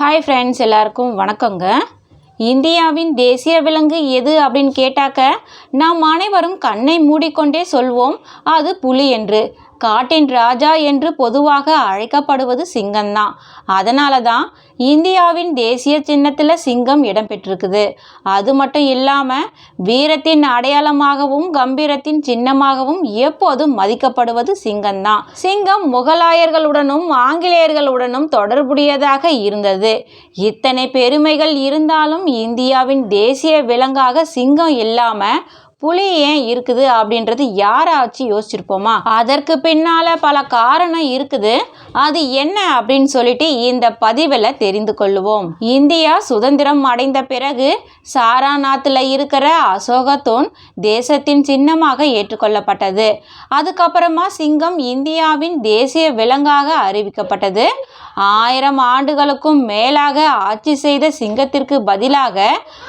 Hi friends எல்லாருக்கும் வணக்கங்க. இந்தியாவின் தேசிய விலங்கு எது அப்படின்னு கேட்டாக்க நாம் அனைவரும் கண்ணை மூடிக்கொண்டே சொல்வோம் அது புலி என்று. காட்டின் ராஜா என்று பொதுவாக அழைக்கப்படுவது சிங்கம்தான். அதனால தான் இந்தியாவின் தேசிய சின்னத்தில் சிங்கம் இடம்பெற்றிருக்குது. அது மட்டும் இல்லாமல் வீரத்தின் அடையாளமாகவும் கம்பீரத்தின் சின்னமாகவும் எப்போதும் மதிக்கப்படுவது சிங்கம்தான். சிங்கம் முகலாயர்களுடனும் ஆங்கிலேயர்களுடனும் தொடர்புடையதாக இருந்தது. இத்தனை பெருமைகள் இருந்தாலும் இந்தியாவின் தேசிய விலங்காக சிங்கம் இல்லாமல் புலி ஏன் இருக்குது அப்படின்றது யாராச்சும் யோசிச்சிருப்போமா? அதற்கு பின்னால பல காரணம் இருக்குது. அது என்ன அப்படின்னு சொல்லிட்டு இந்த பதிவில் தெரிந்து கொள்ளுவோம். இந்தியா சுதந்திரம் அடைந்த பிறகு சாராநாத்தில் இருக்கிற அசோகத்தூன் தேசத்தின் சின்னமாக ஏற்றுக்கொள்ளப்பட்டது. அதுக்கப்புறமா சிங்கம் இந்தியாவின் தேசிய விலங்காக அறிவிக்கப்பட்டது. ஆயிரம் ஆண்டுகளுக்கும் மேலாக ஆட்சி செய்த சிங்கத்திற்கு பதிலாக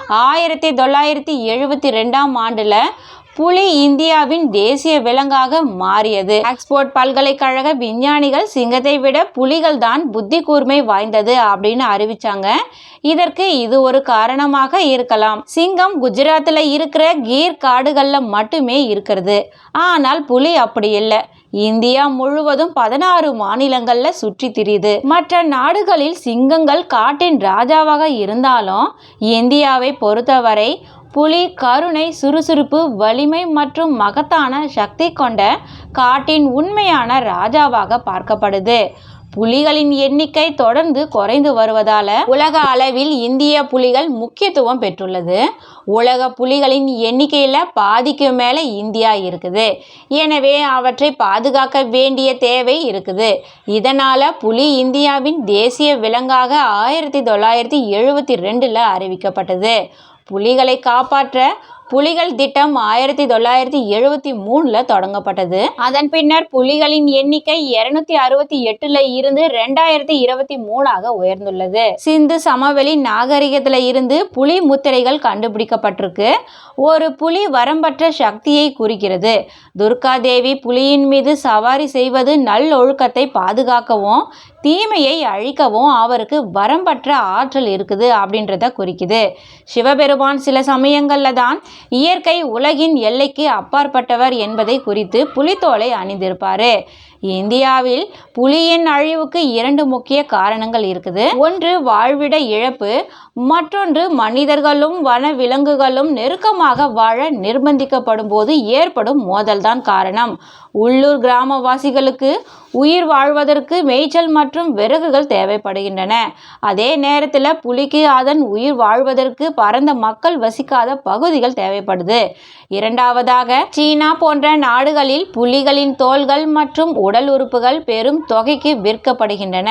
ஆயிரத்தி தொள்ளாயிரத்தி எழுபத்தி ரெண்டாம் ஆண்டில் புலி இந்தியாவின் தேசிய விலங்காக மாறியது. ஆக்ஸ்போர்ட் பல்கலைக்கழக விஞ்ஞானிகள் சிங்கத்தை விட புலிகள் தான் புத்தி கூர்மை வாய்ந்தது அப்படின்னு அறிவிச்சாங்க. இதற்கு இது ஒரு காரணமாக இருக்கலாம். சிங்கம் குஜராத்தில் இருக்கிற கீர் காடுகளில் மட்டுமே இருக்கிறது. ஆனால் புலி அப்படி இல்லை. இந்தியா முழுவதும் பதினாறு மாநிலங்களில் சுற்றி திரியுது. மற்ற நாடுகளில் சிங்கங்கள் காட்டின் ராஜாவாக இருந்தாலும் இந்தியாவை பொறுத்தவரை புலி கருணை சுறுசுறுப்பு வலிமை மற்றும் மகத்தான சக்தி கொண்ட காட்டின் உண்மையான ராஜாவாக பார்க்கப்படுது. புலிகளின் எண்ணிக்கை தொடர்ந்து குறைந்து வருவதால உலக அளவில் இந்திய புலிகள் முக்கியத்துவம் பெற்றுள்ளது. உலக புலிகளின் எண்ணிக்கையில் பாதிக்கு மேலே இந்தியா இருக்குது. எனவே அவற்றை பாதுகாக்க வேண்டிய தேவை இருக்குது. இதனால் புலி இந்தியாவின் தேசிய விலங்காக ஆயிரத்தி தொள்ளாயிரத்தி எழுபத்தி ரெண்டில் அறிவிக்கப்பட்டது. புலிகளை காப்பாற்ற புலிகள் திட்டம் ஆயிரத்தி தொள்ளாயிரத்தி எழுபத்தி மூணில் தொடங்கப்பட்டது. அதன் பின்னர் புலிகளின் எண்ணிக்கை இருநூத்தி அறுபத்தி எட்டுல இருந்து ரெண்டாயிரத்தி இருபத்தி மூணாக உயர்ந்துள்ளது. சிந்து சமவெளி நாகரிகத்தில் இருந்து புலி முத்திரைகள் கண்டுபிடிக்கப்பட்டிருக்கு. ஒரு புலி வரம்பற்ற சக்தியை குறிக்கிறது. துர்கா தேவி புலியின் மீது சவாரி செய்வது நல்லொழுக்கத்தை பாதுகாக்கவும் தீமையை அழிக்கவும் அவருக்கு வரம்பற்ற ஆற்றல் இருக்குது அப்படின்றத குறிக்குது. சிவபெருமான் சில சமயங்களில் தான் இயற்கை உலகின் எல்லைக்கு அப்பாற்பட்டவர் என்பதை குறித்து புலித்தோலை அணிந்திருப்பார். இந்தியாவில் புலியின் அழிவுக்கு இரண்டு முக்கிய காரணங்கள் இருக்குது. ஒன்று வாழ்விட இழப்பு. மற்றொன்று மனிதர்களும் வனவிலங்குகளும் நெருக்கமாக வாழ நிர்பந்திக்கப்படும் போது ஏற்படும் மோதல்தான் காரணம். உள்ளூர் கிராமவாசிகளுக்கு உயிர் வாழ்வதற்கு மேய்ச்சல் மற்றும் விறகுகள் தேவைப்படுகின்றன. அதே நேரத்தில் புலிக்கு அதன் உயிர் வாழ்வதற்கு பரந்த மக்கள் வசிக்காத பகுதிகள் தேவைப்படுது. இரண்டாவதாக சீனா போன்ற நாடுகளில் புலிகளின் தோள்கள் மற்றும் உடல் உறுப்புகள் பெரும் தொகைக்கு விற்கப்படுகின்றன.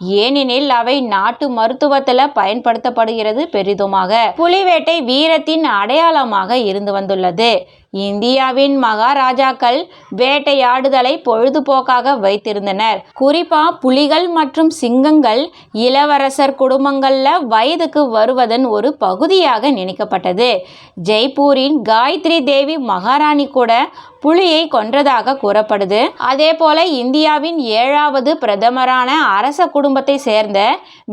ஏனெனில் அவை நாட்டு மருத்துவத்தில் பயன்படுத்தப்படுகிறது பெரிதுமாக. புலிவேட்டை வீரத்தின் அடையாளமாக இருந்து வந்துள்ளது. இந்தியாவின் மகாராஜாக்கள் வேட்டையாடுதலை பொழுதுபோக்காக வைத்திருந்தனர். குறிப்பா புலிகள் மற்றும் சிங்கங்கள் இளவரசர் குடும்பங்கள்ல வயதுக்கு வருவதன் ஒரு பகுதியாக நினைக்கப்பட்டது. ஜெய்ப்பூரின் காயத்ரி தேவி மகாராணி கூட புலியை கொன்றதாக கூறப்படுது. அதே போல இந்தியாவின் ஏழாவது பிரதமரான அரச குடும்ப குடும்பத்தை சேர்ந்த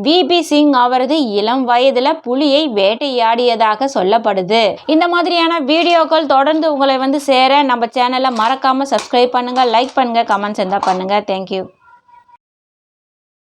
விபி சிங் அவரது இளம் வயதில் புலியை வேட்டையாடியதாக சொல்லப்படுது. இந்த மாதிரியான வீடியோக்கள் தொடர்ந்து உங்களை வந்து சேர நம்ம சேனலை மறக்காமல் சப்ஸ்கிரைப் பண்ணுங்கள் லைக் பண்ணுங்கள் கமெண்ட்ஸ் இருந்தால் பண்ணுங்கள் தேங்க்யூ